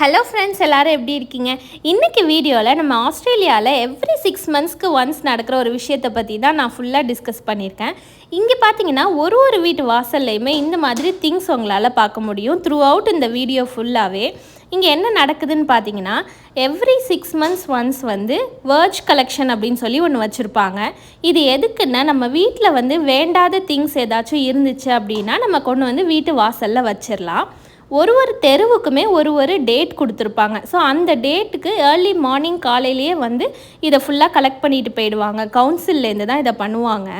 Hello friends எல்லோரும் எப்படி இருக்கீங்க? இன்றைக்கி வீடியோவில் நம்ம ஆஸ்திரேலியாவில் எவ்ரி சிக்ஸ் மந்த்ஸ்க்கு ஒன்ஸ் நடக்கிற ஒரு விஷயத்தை பற்றி தான் நான் ஃபுல்லாக டிஸ்கஸ் பண்ணியிருக்கேன். இங்கே பார்த்தீங்கன்னா ஒரு ஒரு வீட்டு வாசல்லையுமே இந்த மாதிரி திங்ஸ் உங்களால் பார்க்க முடியும். த்ரூ அவுட் இந்த வீடியோ ஃபுல்லாகவே இங்கே என்ன நடக்குதுன்னு பார்த்தீங்கன்னா எவ்ரி சிக்ஸ் மந்த்ஸ் ஒன்ஸ் வந்து வேர்ஜ் கலெக்ஷன் அப்படின்னு சொல்லி ஒன்று வச்சுருப்பாங்க. இது எதுக்குன்னா நம்ம வீட்டில் வந்து வேண்டாத திங்ஸ் ஏதாச்சும் இருந்துச்சு அப்படின்னா நம்ம கொண்டு வந்து வீட்டு வாசலில் வச்சிடலாம் ஒரு ஒரு தெருவுக்குமே ஒரு ஒரு டேட் கொடுத்துருப்பாங்க. ஸோ அந்த டேட்டுக்கு ஏர்லி மார்னிங் காலையிலேயே வந்து இதை ஃபுல்லாக கலெக்ட் பண்ணிட்டு போயிடுவாங்க. கவுன்சில்லேருந்து தான் இதை பண்ணுவாங்க.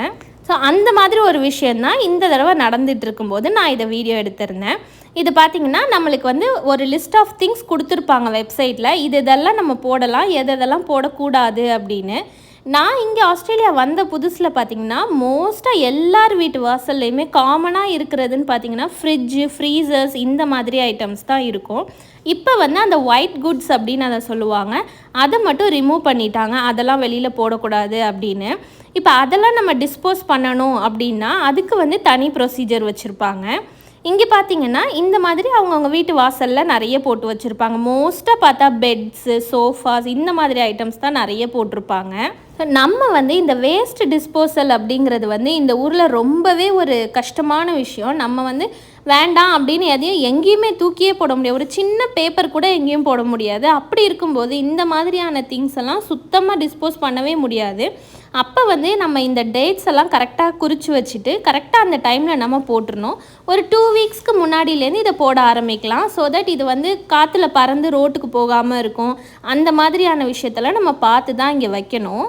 ஸோ அந்த மாதிரி ஒரு விஷயந்தான் இந்த தடவை நடந்துட்டு இருக்கும்போது நான் இதை வீடியோ எடுத்திருந்தேன். இது பார்த்திங்கன்னா நம்மளுக்கு வந்து ஒரு லிஸ்ட் ஆஃப் திங்ஸ் கொடுத்துருப்பாங்க வெப்சைட்டில் இது இதெல்லாம் நம்ம போடலாம் எது எதெல்லாம் போடக்கூடாது அப்படின்னு. நான் இங்கே ஆஸ்திரேலியா வந்த புதுசில் பார்த்தீங்கன்னா மோஸ்ட்டாக எல்லார் வீட்டு வாசல்லையுமே காமனாக இருக்கிறதுன்னு பார்த்தீங்கன்னா ஃப்ரிட்ஜு ஃப்ரீசர்ஸ் இந்த மாதிரி ஐட்டம்ஸ் தான் இருக்கும். இப்போ வந்து அந்த ஒயிட் குட்ஸ் அப்படின்னு அதை சொல்லுவாங்க. அதை மட்டும் ரிமூவ் பண்ணிட்டாங்க. அதெல்லாம் வெளியில் போடக்கூடாது அப்படின்னு. இப்போ அதெல்லாம் நம்ம டிஸ்போஸ் பண்ணணும் அப்படின்னா அதுக்கு வந்து தனி ப்ரொசீஜர் வச்சுருப்பாங்க. இங்கே பார்த்தீங்கன்னா இந்த மாதிரி அவங்கவுங்க வீட்டு வாசலில் நிறைய போட்டு வச்சுருப்பாங்க. மோஸ்ட்டாக பார்த்தா பெட்ஸு சோஃபாஸ் இந்த மாதிரி ஐட்டம்ஸ் தான் நிறைய போட்டிருப்பாங்க. நம்ம வந்து இந்த வேஸ்ட் டிஸ்போசல் அப்படிங்கிறது வந்து இந்த ஊரில் ரொம்பவே ஒரு கஷ்டமான விஷயம். நம்ம வந்து வேண்டாம் அப்படின்னு எதையும் எங்கேயுமே தூக்கியே போட முடியாது. ஒரு சின்ன பேப்பர் கூட எங்கேயும் போட முடியாது. அப்படி இருக்கும்போது இந்த மாதிரியான திங்ஸ் எல்லாம் சுத்தமாக டிஸ்போஸ் பண்ணவே முடியாது. அப்போ வந்து நம்ம இந்த டேட்ஸ் எல்லாம் கரெக்டாக குறித்து வச்சுட்டு கரெக்டாக அந்த டைமில் நம்ம போட்டுருணும் ஒரு டூ வீக்ஸ்க்கு முன்னாடியிலேருந்து இதை போட ஆரம்பிக்கலாம். ஸோ தட் இது வந்து காற்றுல பறந்து ரோட்டுக்கு போகாமல் இருக்கும். அந்த மாதிரியான விஷயத்தெல்லாம் நம்ம பார்த்து தான் இங்கே வைக்கணும்.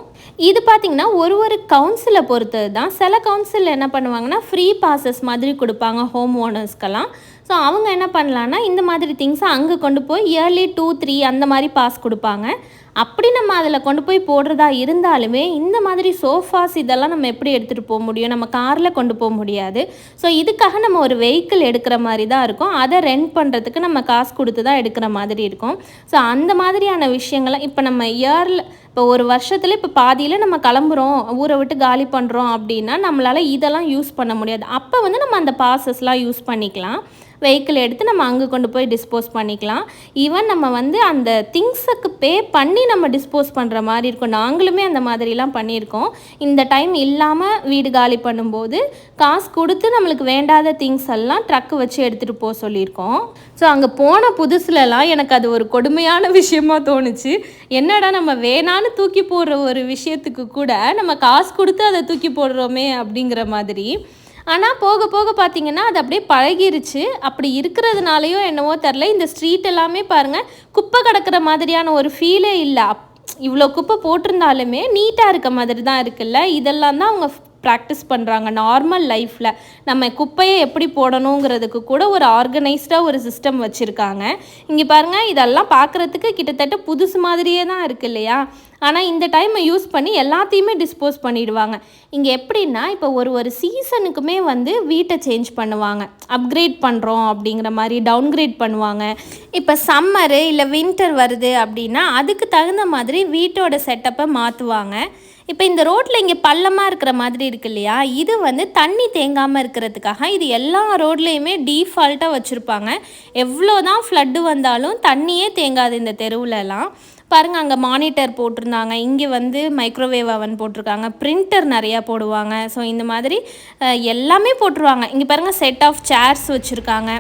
இது பார்த்திங்கன்னா ஒரு ஒரு கவுன்சிலை பொறுத்தது தான். சில கவுன்சிலில் என்ன பண்ணுவாங்கன்னா ஃப்ரீ பாசஸ் மாதிரி கொடுப்பாங்க ஹோம் ஓனர்ஸ்க்கெல்லாம் ஸோ அவங்க என்ன பண்ணலான்னா இந்த மாதிரி திங்ஸை அங்கே கொண்டு போய் இயர்லி டூ த்ரீ அந்த மாதிரி பாஸ் கொடுப்பாங்க. அப்படி நம்ம அதில் கொண்டு போய் போடுறதா இருந்தாலுமே இந்த மாதிரி சோஃபாஸ் இதெல்லாம் நம்ம எப்படி எடுத்துகிட்டு போக முடியும்? நம்ம காரில் கொண்டு போக முடியாது. ஸோ இதுக்காக நம்ம ஒரு வெஹிக்கிள் எடுக்கிற மாதிரி தான் இருக்கும். அதை ரெண்ட் பண்ணுறதுக்கு நம்ம காசு கொடுத்து தான் எடுக்கிற மாதிரி இருக்கும். ஸோ அந்த மாதிரியான விஷயங்கள்லாம் இப்போ நம்ம இயரில் இப்போ ஒரு வருஷத்தில் இப்போ பாதியில் நம்ம கிளம்புறோம் ஊரை விட்டு காலி பண்ணுறோம் அப்படின்னா நம்மளால் இதெல்லாம் யூஸ் பண்ண முடியாது. அப்போ வந்து நம்ம அந்த பாசஸ்லாம் யூஸ் பண்ணிக்கலாம். வெஹிக்கிள் எடுத்து நம்ம அங்கே கொண்டு போய் டிஸ்போஸ் பண்ணிக்கலாம். ஈவன் நம்ம வந்து அந்த திங்ஸுக்கு பே பண்ணி நம்ம டிஸ்போஸ் பண்ணுற மாதிரி இருக்கும். நாங்களுமே அந்த மாதிரிலாம் பண்ணியிருக்கோம். இந்த டைம் இல்லாமல் வீடு காலி பண்ணும்போது காசு கொடுத்து நம்மளுக்கு வேண்டாத திங்ஸ் எல்லாம் ட்ரக்கு வச்சு எடுத்துகிட்டு போக சொல்லியிருக்கோம். ஸோ அங்கே போன புதுசுலலாம் எனக்கு அது ஒரு கொடுமையான விஷயமா தோணுச்சு. என்னடா நம்ம வேணான்னு தூக்கி போடுற ஒரு விஷயத்துக்கு கூட நம்ம காசு கொடுத்து அதை தூக்கி போடுறோமே அப்படிங்கிற மாதிரி ஆனால் போக போக பார்த்தீங்கன்னா அது அப்படியே பழகிருச்சு. அப்படி இருக்கிறதுனாலையோ என்னவோ தெரில இந்த ஸ்ட்ரீட் எல்லாமே பாருங்கள் குப்பை கிடக்கிற மாதிரியான ஒரு ஃபீலே இல்லை. இவ்வளோ குப்பை போட்டிருந்தாலுமே நீட்டாக இருக்க மாதிரி தான் இருக்குல்ல. இதெல்லாம் தான் அவங்க ப்ராக்டிஸ் பண்ணுறாங்க நார்மல் லைஃப்பில் நம்ம குப்பையை எப்படி போடணுங்கிறதுக்கு கூட ஒரு ஆர்கனைஸ்டாக ஒரு சிஸ்டம் வச்சுருக்காங்க. இங்கே பாருங்கள் இதெல்லாம் பார்க்குறதுக்கு கிட்டத்தட்ட புதுசு மாதிரியே தான் இருக்கு இல்லையா? ஆனால் இந்த டைமை யூஸ் பண்ணி எல்லாத்தையுமே டிஸ்போஸ் பண்ணிடுவாங்க. இங்கே எப்படின்னா இப்போ ஒரு ஒரு சீசனுக்குமே வந்து வீட்டை சேஞ்ச் பண்ணுவாங்க. அப்கிரேட் பண்ணுறோம் அப்படிங்கிற மாதிரி டவுன்கிரேட் பண்ணுவாங்க. இப்போ சம்மரு இல்லை வின்டர் வருது அப்படின்னா அதுக்கு தகுந்த மாதிரி வீட்டோட செட்டப்பை மாற்றுவாங்க இப்போ இந்த ரோட்டில் இங்கே பள்ளமாக இருக்கிற மாதிரி இருக்கு இல்லையா? இது வந்து தண்ணி தேங்காமல் இருக்கிறதுக்காக இது எல்லா ரோட்லேயுமே டீஃபால்ட்டாக வச்சுருப்பாங்க. எவ்வளோ தான் ஃப்ளட்டு வந்தாலும் தண்ணியே தேங்காது இந்த தெருவுலலாம். பாருங்கள் அங்கே மானிட்டர் போட்டிருந்தாங்க. இங்கே வந்து மைக்ரோவேவ் அவன் போட்டிருக்காங்க. பிரிண்டர் நிறையா போடுவாங்க. ஸோ இந்த மாதிரி எல்லாமே போட்டுருவாங்க. இங்கே பாருங்கள் செட் ஆஃப் சேர்ஸ் வச்சுருக்காங்க.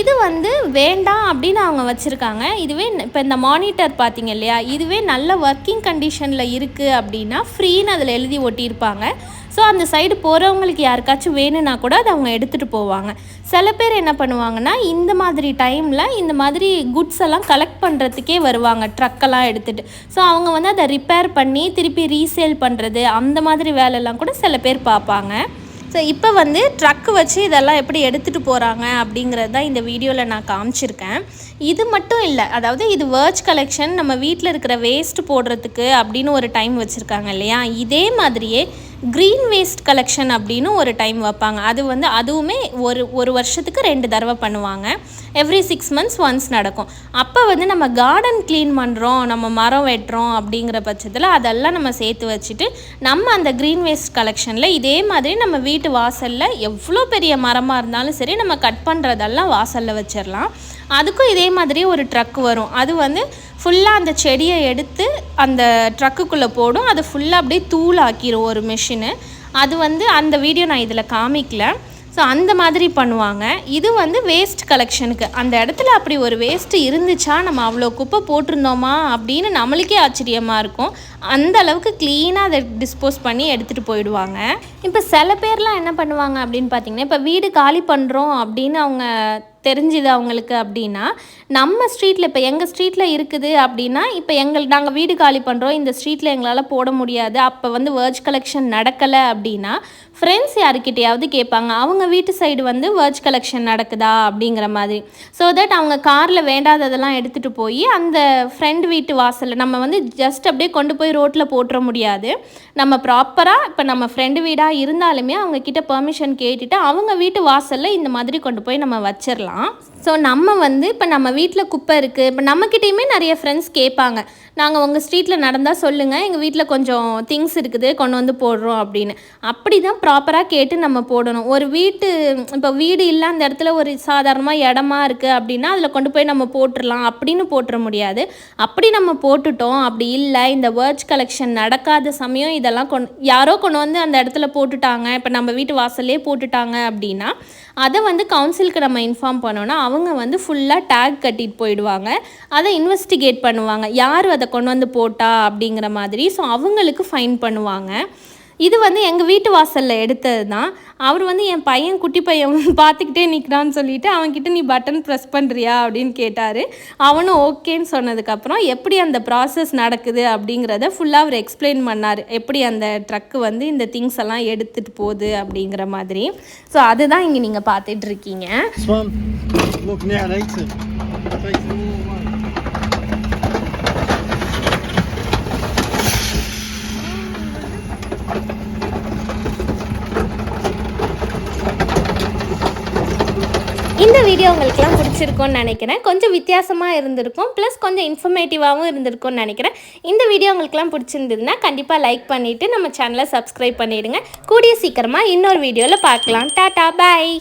இது வந்து வேண்டாம் அப்படின்னு அவங்க வச்சுருக்காங்க. இதுவே இப்போ இந்த மானிட்டர் பார்த்தீங்க இல்லையா? இதுவே நல்ல ஒர்க்கிங் கண்டிஷனில் இருக்குது அப்படின்னா ஃப்ரீன்னு அதில் எழுதி ஒட்டியிருப்பாங்க. ஸோ அந்த சைடு போகிறவங்களுக்கு யாருக்காச்சும் வேணும்னா கூட அதை அவங்க எடுத்துகிட்டு போவாங்க. சில பேர் என்ன பண்ணுவாங்கன்னா இந்த மாதிரி டைமில் இந்த மாதிரி குட்ஸ் எல்லாம் கலெக்ட் பண்ணுறதுக்கே வருவாங்க ட்ரக்கெல்லாம் எடுத்துகிட்டு ஸோ அவங்க வந்து அதை ரிப்பேர் பண்ணி திருப்பி ரீசேல் பண்ணுறது அந்த மாதிரி வேலையெல்லாம் கூட சில பேர் பார்ப்பாங்க. ஸோ இப்போ வந்து ட்ரக்கு வச்சு இதெல்லாம் எப்படி எடுத்துகிட்டு போகிறாங்க அப்படிங்கிறது தான் இந்த வீடியோவில் நான் காமிச்சிருக்கேன். இது மட்டும் இல்லை அதாவது இது வேர்ச் கலெக்ஷன் நம்ம வீட்டில் இருக்கிற வேஸ்ட் போடுறதுக்கு அப்படின்னு ஒரு டைம் வச்சுருக்காங்க இல்லையா? இதே மாதிரியே க்ரீன் வேஸ்ட் கலெக்ஷன் அப்படின்னு ஒரு டைம் வைப்பாங்க. அது வந்து அதுவுமே ஒரு ஒரு வருஷத்துக்கு ரெண்டு தடவை பண்ணுவாங்க. எவ்ரி சிக்ஸ் மந்த்ஸ் ஒன்ஸ் நடக்கும். அப்போ வந்து நம்ம கார்டன் க்ளீன் பண்ணுறோம் நம்ம மரம் வெட்டுறோம் அப்படிங்கிற பட்சத்தில் அதெல்லாம் நம்ம சேர்த்து வச்சுட்டு நம்ம அந்த க்ரீன் வேஸ்ட் கலெக்ஷனில் இதே மாதிரி நம்ம வீட்டு வாசலில் எவ்வளோ பெரிய மரமாக இருந்தாலும் சரி நம்ம கட் பண்ணுறதெல்லாம் வாசலில் வச்சிடலாம். அதுக்கும் இதே மாதிரி ஒரு ட்ரக் வரும். அது வந்து ஃபுல்லாக அந்த செடியை எடுத்து அந்த ட்ரக்குக்குள்ளே போடும். அது ஃபுல்லாக அப்படியே தூளாக்கிரும் ஒரு மிஷினு அது வந்து அந்த வீடியோ நான் இதில் காமிக்கல. ஸோ அந்த மாதிரி பண்ணுவாங்க. இது வந்து வேஸ்ட் கலெக்ஷனுக்கு அந்த இடத்துல அப்படி ஒரு வேஸ்ட்டு இருந்துச்சா? நம்ம அவ்வளோ குப்பை போட்டிருந்தோமா? அப்படின்னு நம்மளுக்கே ஆச்சரியமாக இருக்கும். அந்த அளவுக்கு க்ளீனாக அதை டிஸ்போஸ் பண்ணி எடுத்துகிட்டு போயிடுவாங்க. இப்போ சில பேர்லாம் என்ன பண்ணுவாங்க அப்படின்னு பார்த்தீங்கன்னா இப்போ வீடு காலி பண்ணுறோம் அப்படின்னு அவங்க தெரிஞ்சுது அவங்களுக்கு அப்படின்னா நம்ம ஸ்ட்ரீட்டில் இப்போ எங்கள் ஸ்ட்ரீட்டில் இருக்குது அப்படின்னா இப்போ எங்கள் நாங்கள் வீடு காலி பண்ணுறோம் இந்த ஸ்ட்ரீட்டில் எங்களால் போட முடியாது அப்போ வந்து வேர்ஜ் கலெக்ஷன் நடக்கலை அப்படின்னா ஃப்ரெண்ட்ஸ் யாருக்கிட்டையாவது கேட்பாங்க அவங்க வீட்டு சைடு வந்து வேர்ஜ் கலெக்ஷன் நடக்குதா அப்படிங்கிற மாதிரி. ஸோ தட் அவங்க காரில் வேண்டாததெல்லாம் எடுத்துகிட்டு போய் அந்த ஃப்ரெண்ட் வீட்டு வாசலில் நம்ம வந்து ஜஸ்ட் அப்படியே கொண்டு போய் ரோட்டில் போட்டுற முடியாது. நம்ம ப்ராப்பராக இப்போ நம்ம ஃப்ரெண்டு வீடாக இருந்தாலுமே அவங்கக்கிட்ட பர்மிஷன் பெர்மிஷன் கேட்டுட்டு அவங்க வீட்டு வாசலில் இந்த மாதிரி கொண்டு போய் நம்ம வச்சிடலாம் ஸோ நம்ம வந்து இப்போ நம்ம வீட்டில் குப்பை இருக்குது இப்போ நம்மக்கிட்டேயுமே நிறைய ஃப்ரெண்ட்ஸ் கேட்பாங்க. நாங்கள் உங்கள் ஸ்ட்ரீட்டில் நடந்தால் சொல்லுங்கள் எங்கள் வீட்டில் கொஞ்சம் திங்ஸ் இருக்குது கொண்டு வந்து போடுறோம் அப்படின்னு. அப்படி தான் ப்ராப்பராக கேட்டு நம்ம போடணும். ஒரு வீட்டு இப்போ வீடு இல்லை அந்த இடத்துல ஒரு சாதாரணமாக இடமா இருக்குது அப்படின்னா அதில் கொண்டு போய் நம்ம போட்டுடலாம் அப்படின்னு போட்டுற முடியாது. அப்படி நம்ம போட்டுட்டோம். அப்படி இல்லை இந்த வேர்ட்ஸ் கலெக்ஷன் நடக்காத சமயம் இதெல்லாம் கொண்டு யாரோ கொண்டு வந்து அந்த இடத்துல போட்டுட்டாங்க. இப்போ நம்ம வீட்டு வாசல்லே போட்டுட்டாங்க அப்படின்னா அதை வந்து கவுன்சிலுக்கு நம்ம இன்ஃபார்ம் பண்ணோன்னா அவங்க வந்து ஃபுல்லாக டேக் கட்டிட்டு போயிடுவாங்க. அதை இன்வெஸ்டிகேட் பண்ணுவாங்க. யார் அதை கொண்டு வந்து போட்டா அப்படிங்கிற மாதிரி. ஸோ அவங்களுக்கு ஃபைன் பண்ணுவாங்க. இது வந்து எங்கள் வீட்டு வாசலில் எடுத்தது தான் அவர் வந்து என் பையன் குட்டி பையன் பார்த்துக்கிட்டே நிற்கிறான்னு சொல்லிட்டு அவன்கிட்ட நீ பட்டன் ப்ரெஸ் பண்ணுறியா அப்படின்னு கேட்டார். அவனும் ஓகேன்னு சொன்னதுக்கப்புறம் எப்படி அந்த ப்ராசஸ் நடக்குது? அப்படிங்கிறத ஃபுல்லாக அவர் எக்ஸ்பிளைன் பண்ணார். எப்படி அந்த ட்ரக்கு வந்து இந்த திங்ஸ் எல்லாம் எடுத்துகிட்டு போகுது? அப்படிங்கிற மாதிரி. ஸோ அதுதான் இங்கே நீங்கள் பார்த்துட்ருக்கீங்க வீடியோ உங்களுக்குலாம் பிடிச்சிருக்கும்னு நினைக்கிறேன். கொஞ்சம் வித்தியாசமாக இருந்திருக்கும். ப்ளஸ் கொஞ்சம் இன்ஃபர்மேட்டிவாகவும் இருந்திருக்கும்னு நினைக்கிறேன். இந்த வீடியோ உங்களுக்குலாம் பிடிச்சிருந்ததுன்னா கண்டிப்பாக லைக் பண்ணிவிட்டு நம்ம சேனலை சப்ஸ்கிரைப் பண்ணிவிடுங்க கூடிய சீக்கிரமாக இன்னொரு வீடியோவில் பார்க்கலாம். டாடா பாய்